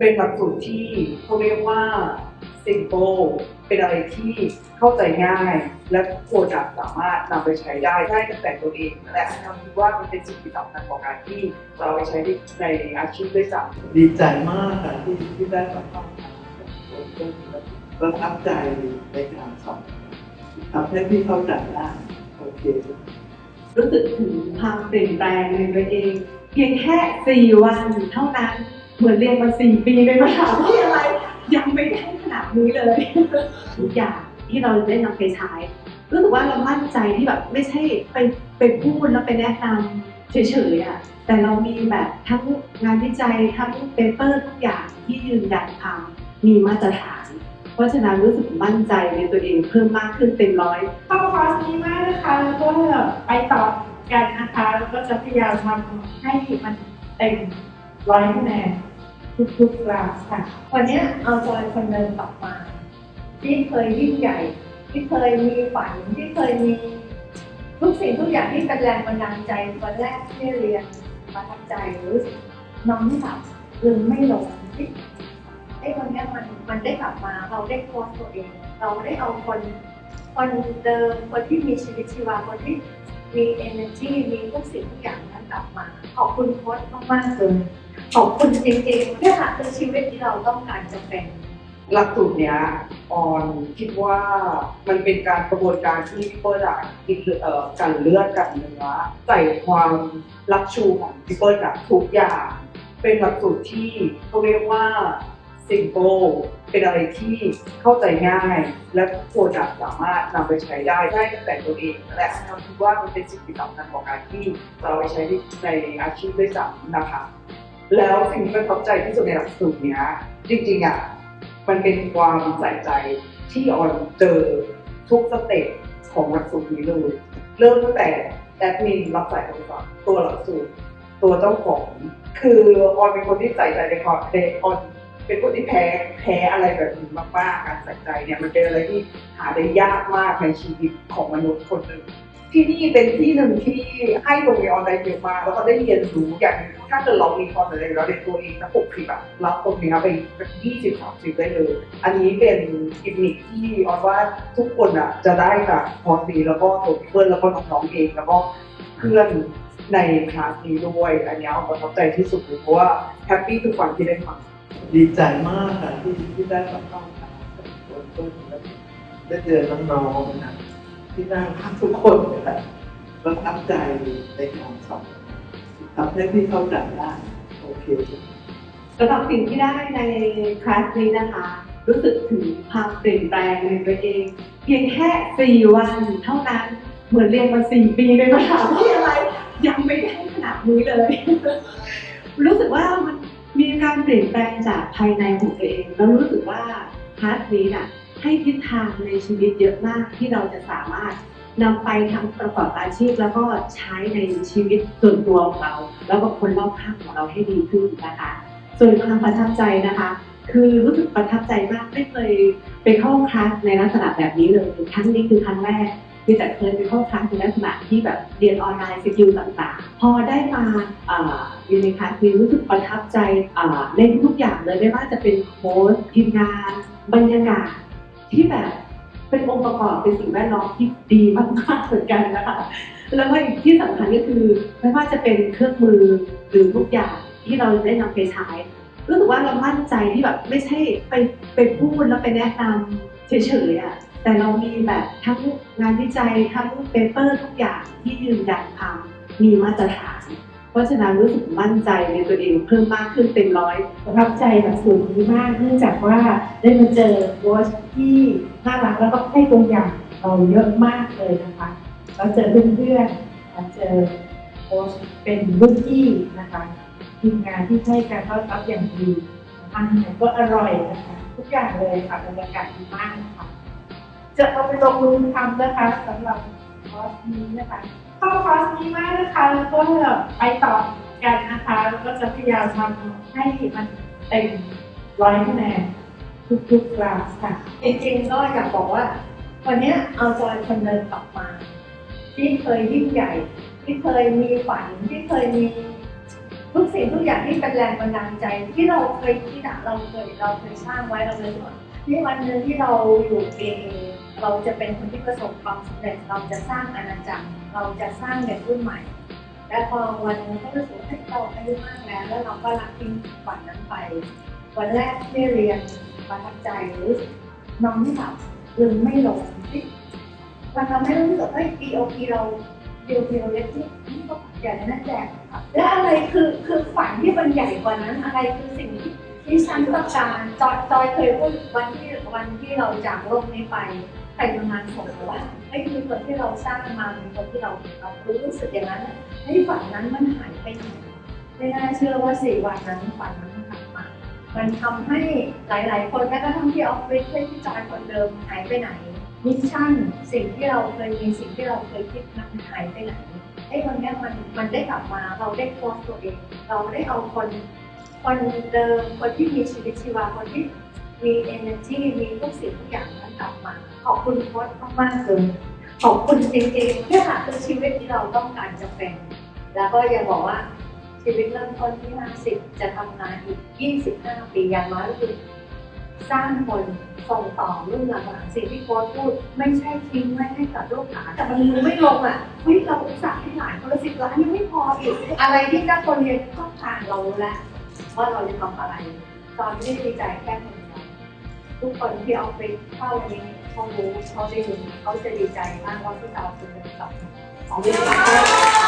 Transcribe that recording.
เป็นหลักสูตรที่เขาเรียกว่า simple เป็นอะไรที่เข้าใจง่าย และทุกคนอะสามารถนำไปใช้ได้ได้ตั้งแต่ตัวเองและเราคิดว่ามันเป็นสิ่งที่สำคัญของการที่เราไปใช้ในอาชีพด้วยซ้ำดีใจมากค่ะที่ที่ได้มาเข้าทางกับคนประทับใจในการสอนทำให้พี่เข้าใจได้โอเครู้สึกถึงความเปลี่ยนแปลงในตัวเอง เพียงแค่สี่วันเท่านั้น เหมือนเรียนมาสี่ปีในมหาวิทยาลัยยังไม่ได้ขนาดนี้เลยทุกอย่างที่เราได้นำไปใช้รู้สึกว่าเรามั่นใจที่แบบไม่ใช่ไปไปพูดแล้วไปแนะนำเฉยๆอะแต่เรามีแบบทั้งงานวิจัยทั้งเปเปอร์ทุกอย่างที่ยืนยันความมีมาตรฐาน เพราะฉะนั้นรู้สึกมั่นใจในตัวเองเพิ่มมากขึ้นเต็มร้อยเข้าคอร์สนี้มากนะคะแล้วก็ไปต่อกันนะคะแล้วก็จะพยายามทำให้มันเต็มร้อยคะแนน ทุกๆคลาสค่ะ วันนี้เอาจอยคนเดิมกลับมา ที่เคยยิ่งใหญ่ ที่เคยมีฝันที่เคยมีทุกสิ่งทุกอย่างที่เป็นแรงบันดาลใจวันแรกที่เรียนประทับใจหรู้สึกน้องไม่หลับลืมไม่ลงที่ไอ้วันนี้มันมันได้กลับมาเราได้โค้ชตัวเอง เราได้เอาคนคนเดิมคนที่มีชีวิตชีวาคนที่มี energy มีทุกสิ่งทุกอย่างนั้นกลับมา ขอบคุณโค้ชมากๆเลย ขอบคุณจริงๆเนี่ยค่ะคือชีวิตที่เราต้องการจะเป็นหลักสูตรเนี้ยออนคิดว่ามันเป็นการกระบวนการที่พี่เปิ้ลอะกินเอ่อกันเลือดกันเนื้อใส่ความรักชูของพี่เปิ้ลอะทุกอย่าง เป็นหลักสูตรที่เขาเรียกว่า simple เป็นอะไรที่เข้าใจง่าย และทุกคนอะสามารถนำไปใช้ได้ได้ตั้งแต่ตัวเองและเราคิดว่ามันเป็นสิ่งที่สำคัญของการที่เราไปใช้ในอาชีพด้วยซ้ำนะคะ แล้วสิ่งที่ประทับใจที่สุดในหลักสูตรเนี้ยจริงๆอะมันเป็นความใส่ใจที่ออนเจอทุกสเต็ปของหลักสูตรนี้เลยเริ่มตั้งแต่แอดมินรับสายโทรศัพท์ตัวหลักสูตร ตัวเจ้าของ คือออนเป็นคนที่ใส่ใจในความเดออนเป็นคนที่แพ้แพ้อะไรแบบนี้มากๆการใส่ใจเนี่ยมันเป็นอะไรที่หาได้ยากมากในชีวิตของมนุษย์คนหนึ่ง ที่นี่เป็นที่หนึ่งที่ให้ตรงเรียนออนไลน์เยอะมากแล้วก็ได้เรียนรู้อย่างถ้าเกิดเรามีความสนใจแล้วเรียนตัวเองสักหกคลิปอะรับตรงนี้ไปยี่สิบสามสิบได้เลย อันนี้เป็นกิมมิคที่ออนว่าทุกคนอะจะได้จากคอร์สนี้แล้วก็ตัวเพื่อนแล้วก็น้องๆเองแล้วก็เพื่อนในคลาสนี้ด้วยอันนี้ออนประทับใจที่สุดเลยเพราะว่าแฮปปี้ทุกวันที่ได้ฟังดีใจมากค่ะที่ที่ได้มาเข้าทางกับคนได้เจอน้องๆนะ ที่น่ารักทุกคนเลยค่ะประทับใจในการสอนทำให้พี่เข้าใจได้โอเคสำหรับสิ่งที่ได้ในคลาสนี้นะคะ รู้สึกถึงความเปลี่ยนแปลงในตัวเอง เพียงแค่สี่วันเท่านั้นเหมือนเรียนมาสี่ปีในมหาวิทยาลัยยังไม่ได้ขนาดนี้เลย รู้สึกว่ามันมีการเปลี่ยนแปลงจากภายในของตัวเอง แล้วรู้สึกว่าคลาสนี้น่ะ ให้ทิศทางในชีวิตเยอะมากที่เราจะสามารถนำไปทั้งประกอบอาชีพแล้วก็ใช้ในชีวิตส่วนตัวของเรา แล้วก็คนรอบข้างของเราให้ดีขึ้นนะคะ ส่วนความประทับใจนะคะ คือรู้สึกประทับใจมากไม่เคยไปเข้าคลาสในลักษณะแบบนี้เลยครั้งนี้คือครั้งแรกที่แต่เคยไปเข้าคลาสในลักษณะที่แบบเรียนออนไลน์สกิลต่างๆ พอได้มาอยู่ในคลาสนี้รู้สึกประทับใจในทุกๆอย่างเลยไม่ว่าจะเป็นโค้ชทีมงาน บรรยากาศ ที่แบบเป็นองค์ประกอบเป็นสิ่งแวดล้อมที่ดีมากๆเหมือนกันนะคะแล้วก็อีกที่สำคัญก็คือไม่ว่าจะเป็นเครื่องมือหรือทุกอย่างที่เราได้นำไปใช้รู้สึกว่าเรามั่นใจที่แบบไม่ใช่ไปไปพูดแล้วไปแนะนำเฉยๆอะแต่เรามีแบบทั้งงานวิจัยทั้งเปเปอร์ทุกอย่างที่ยืนยันความมีมาตรฐาน ราะฉะนั้นรู้สึกมั่นใจในตัวเองเพิ่มมากขึ้นเต็มร้อยประทับใจหลักสูตรนี้มากเนื่องจากว่าได้มาเจอโค้ชที่น่ารักแล้วก็ให้ตัวอย่างเราเยอะมากเลยนะคะแล้วเจอเพื่อนๆแล้วเจอโค้ชเป็นรุ่นพี่นะคะทีมงานที่ให้การต้อนรับอย่างดีอาหารก็อร่อยนะคะทุกอย่างเลยค่ะบรรยากาศดีมากนะคะจะเอาไปลงมือทำนะคะสำหรับคอร์สนี้นะคะ เข้าคอร์สนี้มากนะคะแล้วก็ไปต่อกันนะคะแล้วก็จะพยายามทำให้มันเต็มร้อยคะแนนทุกๆคลาสค่ะ จริงๆก็อยากบอกว่า วันนี้เอาจอยคนเดิมกลับมา ที่เคยยิ่งใหญ่ ที่เคยมีฝันที่เคยมีทุกสิ่งทุกอย่างที่เป็นแรงบันดาลใจ ที่เราเคยคิดเราเคยเราเคยสร้างไว้เราเลยว่าที่วันหนึ่งที่เราอยู่เอง เราจะเป็นคนที่ประสบความสำเร็จ เราจะสร้างอาณาจักร เราจะสร้างเด็กรุ่นใหม่ และพอวันหนึงก็รู้สึกว่าเฮ้เราอายุมากแล้ว แล้วเราก็รักทิ้งฝันนั้นไป วันแรกที่เรียนประทับใจรู้สึกนอนไม่หลับลืมไม่ลงที่มันทำให้รู้สึกว่าเฮ้ย POP เรา POP เราเล็กที่นี่ก็ใหญ่นั่นแหละและอะไรคือคือฝันที่มันใหญ่กว่านั้น อะไรคือสิ่งที่ที่ฉันต้องการจอยจอยเคยพูดวันที่วันที่เราจากโลกนี้ไป ใครทำงานส่งว่าไอ้คือคนที่เราสร้างมาเป็นคนที่เราเรารู้สึกอย่างนั้นไอ้ฝันนั้นมันหายไปไหนไม่น่าเชื่อว่าสี่วันนั้นฝันนั้นมันกลับมา มันทำให้หลาย ๆ คนแม้กระทั่งที่ออฟฟิศที่พี่จอยคนเดิมหายไปไหนมิชชั่นสิ่งที่เราเคยมีสิ่งที่เราเคยคิดมันหายไปไหนไอ้วันนี้มันมันได้กลับมาเราได้โพสต์ตัวเอง เราได้เอาคนคนเดิมคนที่มีชีวิตชีวาคนที่มี energy มีทุกสิ่งทุกอย่างมันกลับมา คุณโค้ชมากๆเลยขอบคุณจริงๆเนี่แหละคือชีวิตที่เราต้องการจะเป็น แล้วก็ยังบอกว่าชีวิตเริ่มต้นที่ 50 จะทำงานอีก 25 ปีอย่างน้อยคือสร้างคนส่งต่อรุ่นหลังๆสิ่งที่โค้ชพูด ไม่ใช่ทิ้งไว้ให้กับลูกหลานแต่มันลืมไม่ลงอะเฮ้ยเราอุตส่าห์ให้หลานคนละสิบล้านยังไม่พออีก อะไรที่เจ้าคนเรียนเข้าทางเราแล้วว่าเราจะทำอะไร ตอนนี้ดีใจแค่คนเดียว ทุกคนที่เอาไปเข้าวันนี้เขารู้เขาได้ยินเขาจะดีใจมากว่าพวกเราคือแบบของเรา